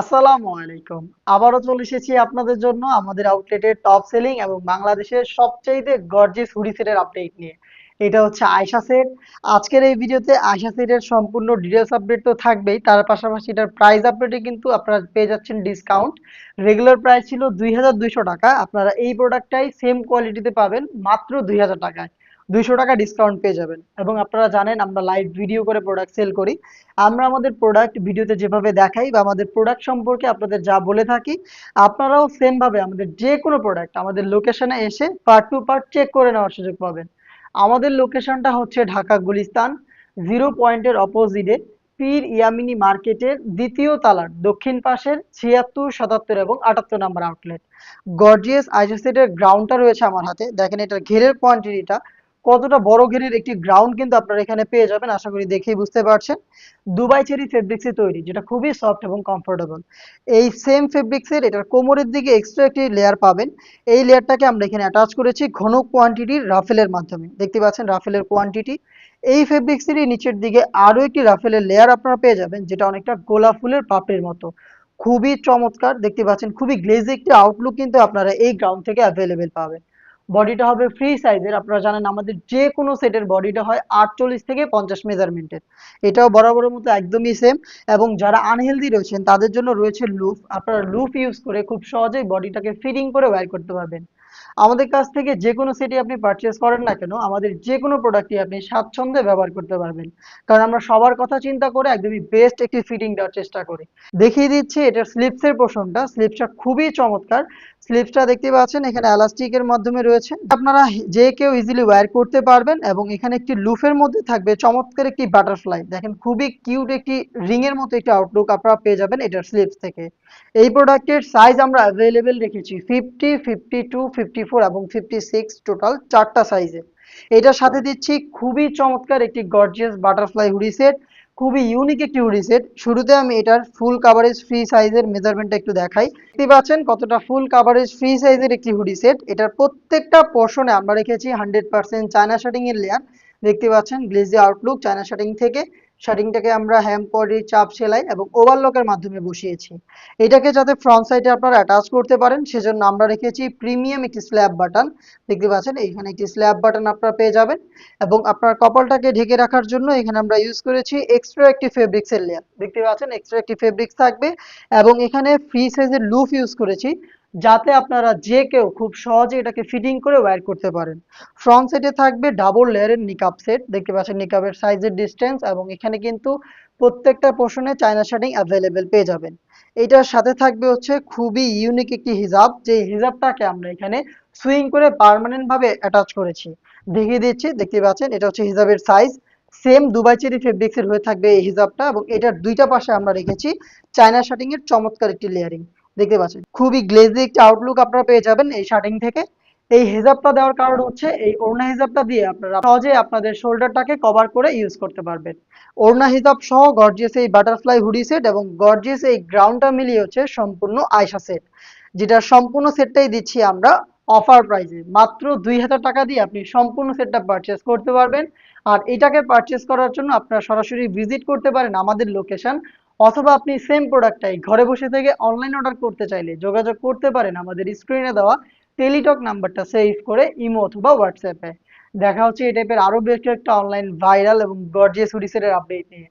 আসসালামু আলাইকুম। আবারও চলে এসেছি আপনাদের জন্য আমাদের আউটলেটের টপ সেলিং এবং বাংলাদেশের সবচাইতে গর্জিয়াস হুডি সেটের আপডেট নিয়ে। এটা হচ্ছে আয়শা সেট আজকের এই ভিডিওতে আয়শা সেটের সম্পূর্ণ ডিটেলস আপডেট তো থাকবেই। তার পাশাপাশি এটার প্রাইস আপডেটে কিন্তু আপনারা পেয়ে যাচ্ছেন ডিসকাউন্ট রেগুলার প্রাইস ছিল দুই হাজার দুইশো টাকা। আপনারা এই প্রোডাক্টটাই সেম কোয়ালিটিতে পাবেন মাত্র দুই হাজার টাকায়। দুইশো টাকা ডিসকাউন্ট পেয়ে যাবেন। এবং আপনারা জানেন, আমরা লাইভ ভিডিও করে প্রোডাক্ট সেল করি। আমরা আমাদের প্রোডাক্ট ভিডিওতে যেভাবে দেখাই বা আমাদের প্রোডাক্ট সম্পর্কে আপনাদের যা বলে থাকি, আপনারাও সেমভাবে আমাদের যে কোনো প্রোডাক্ট আমাদের লোকেশনে এসে পার্ট টু পার্ট চেক করে নেওয়ার সুযোগ পাবেন। আমাদের লোকেশনটা হচ্ছে ঢাকা গুলিস্তান জিরো পয়েন্টের অপোজিটে পীর ইয়ামিনী মার্কেটের দ্বিতীয় তালার, দক্ষিণ পাশের ছিয়াত্তর, সাতাত্তর এবং আটাত্তর নাম্বার আউটলেট গর্জিয়াস আইসোসেটের গ্রাউন্ডটা রয়েছে আমার হাতে। দেখেন এটার ঘেরের কোয়ান্টিটিটা কতটা বড় ঘেরের একটি গ্রাউন্ড কিন্তু আপনারা এখানে পেয়ে যাবেন, আশা করি দেখেই বুঝতে পারছেন। দুবাই চেরি ফেব্রিক্সে তৈরি, যেটা খুবই সফট এবং কমফোর্টেবল এই সেম ফেব্রিক্সের এটার কোমরের দিকে এক্সট্রা একটি লেয়ার পাবেন। এই লেয়ারটাকে আমরা এখানে অ্যাটাচ করেছি ঘন কোয়ান্টিটির রাফেলের মাধ্যমে। দেখতে পাচ্ছেন রাফেলের কোয়ান্টিটি এই ফেব্রিক্সেরই নিচের দিকে আরও একটি রাফেলের লেয়ার আপনারা পেয়ে যাবেন, যেটা অনেকটা গোলাপ ফুলের পাপড়ির মতো। খুবই চমৎকার, দেখতে পাচ্ছেন খুবই গ্লেজি একটি আউটলুক কিন্তু আপনারা এই গ্রাউন্ড থেকে অ্যাভেলেবেল পাবেন। বডিটা হবে ফ্রি সাইজের আপনারা জানেন আমাদের যে কোনো সেটের বডিটা হয় আটচল্লিশ থেকে পঞ্চাশ মেজারমেন্টের এটাও বরাবরের মতো একদমই সেম এবং যারা আনহেলদি রয়েছেন, তাদের জন্য রয়েছে লুফ আপনারা লুফ ইউজ করে খুব সহজেই বডিটাকে ফিটিং করে ওয়্যার করতে পারবেন। আমাদের কাছ থেকে যে কোনো সেটি আপনি পারচেস করেন না কেন, আমাদের যে কোনো প্রোডাক্টই আপনি স্বাচ্ছন্দ্যে ব্যবহার করতে পারবেন। কারণ আমরা সবার কথা চিন্তা করে একদমই বেস্ট একটি ফিটিং দেওয়ার চেষ্টা করি। দেখিয়ে দিচ্ছি এটার স্লিপসের পোষণটা স্লিপসটা খুবই চমৎকার। স্লিপসটা দেখতে পাচ্ছেন, এখানে এলাস্টিকের মাধ্যমে রয়েছে। আপনারা যে কেউ ইজিলি ওয়্যার করতে পারবেন এবং এখানে একটি লুফের মধ্যে থাকবে চমৎকার একটি বাটারফ্লাই দেখেন, খুবই কিউট একটি রিং এর মতো একটি আউটলুক আপনারা পেয়ে যাবেন এটার স্লিপস থেকে। এই প্রোডাক্টের সাইজ আমরা অ্যাভেলেবেল রেখেছি fifty fifty two fifty four এবং ফিফটি সিক্স টোটাল চারটা সাইজে এটার সাথে দিচ্ছি খুবই চমৎকার একটি গর্জিয়াস বাটারফ্লাই হুডি সেট খুবই ইউনিক একটি হুডি সেট শুরুতে আমি এটার ফুল কাভারেজ ফ্রি সাইজের মেজারমেন্টটা একটু দেখাই। দেখতে পাচ্ছেন কতটা ফুল কাভারেজ ফ্রি সাইজের একটি হুডি সেট এটার প্রত্যেকটা পোর্শনে আমরা রেখেছি হান্ড্রেড পার্সেন্ট চায়না শার্টিং এর লেয়ার দেখতে পাচ্ছেন গ্লেজি আউটলুক চায়না শার্টিং থেকে। শার্টিংটাকে আমরা হ্যাম পরি চাপ সেলাই এবং ওভারলকের মাধ্যমে বসিয়েছি। এটাকে যাতে ফ্রন্ট সাইডে আপনারা অ্যাটাচ করতে পারেন, সেজন্য আমরা রেখেছি প্রিমিয়াম একটি স্ল্যাব বাটন দেখতে পাচ্ছেন, এইখানে একটি স্ল্যাব বাটন আপনারা পেয়ে যাবেন এবং আপনার কপালটাকে ঢেকে রাখার জন্য এখানে আমরা ইউজ করেছি এক্সট্রা একটি ফেব্রিক্সের লেয়ার দেখতে পাচ্ছেন এক্সট্রা একটি ফেব্রিক্স থাকবে এবং এখানে ফ্রি সাইজের লুফ ইউজ করেছি। যাতে আপনারা যে কেউ খুব সহজে এটাকে ফিটিং করে ওয়্যার করতে পারেন। ফ্রন্ট সেটে থাকবে ডাবল লেয়ারের নিকাপ সেট দেখতে পাচ্ছেন নিকাপের সাইজের ডিস্টেন্স এবং এখানে কিন্তু প্রত্যেকটা পোর্শনে চায়না শার্টিং অ্যাভেলেবেল পেয়ে যাবেন। এটার সাথে থাকবে হচ্ছে খুবই ইউনিক একটি হিজাব যে হিজাবটাকে আমরা এখানে সুইং করে পার্মানেন্ট ভাবে অ্যাটাচ করেছি। দেখিয়ে দিচ্ছি, দেখতে পাচ্ছেন, এটা হচ্ছে হিজাবের সাইজ সেম দুবাই চেরি ফেব্রিক্সের হয়ে থাকবে এই হিজাবটা এবং এটার দুইটা পাশে আমরা রেখেছি চায়না শার্টিং এর চমৎকার একটি লেয়ারিং দেখতে পাচ্ছেন। খুবই গ্লেজি একটি আউটলুক আপনারা পেয়ে যাবেন এই শার্টিং থেকে। এই হিজাবটা দেওয়ার কারণ হচ্ছে, এই ওড়না হিজাবটা দিয়ে আপনারা সহজে আপনাদের শোল্ডারটাকে কভার করে ইউজ করতে পারবেন। ওড়না হিজাব সহ গর্জিয়াস এই বাটারফ্লাই হুডি সেট এবং গর্জিয়াস এই গ্রাউন্ডটা মিলিয়ে হচ্ছে সম্পূর্ণ আয়সা সেট যেটা সম্পূর্ণ সেটটাই দিচ্ছি আমরা অফার প্রাইসে মাত্র দুই হাজার টাকা দিয়ে আপনি সম্পূর্ণ সেটটা পারচেস করতে পারবেন। আর এটাকে পারচেস করার জন্য আপনারা সরাসরি ভিজিট করতে পারেন আমাদের লোকেশন অথবা আপনি সেম প্রোডাক্টটাই ঘরে বসে থেকে অনলাইন অর্ডার করতে চাইলে যোগাযোগ করতে পারেন আমাদের স্ক্রিনে দেওয়া টেলিটক নাম্বারটা সেভ করে ইমো অথবা হোয়াটসঅ্যাপে দেখা হচ্ছে এই টাইপের আরও বেশ কয়েকটা অনলাইন ভাইরাল এবং গর্জিয়াস হুডিসের আপডেট নিয়ে।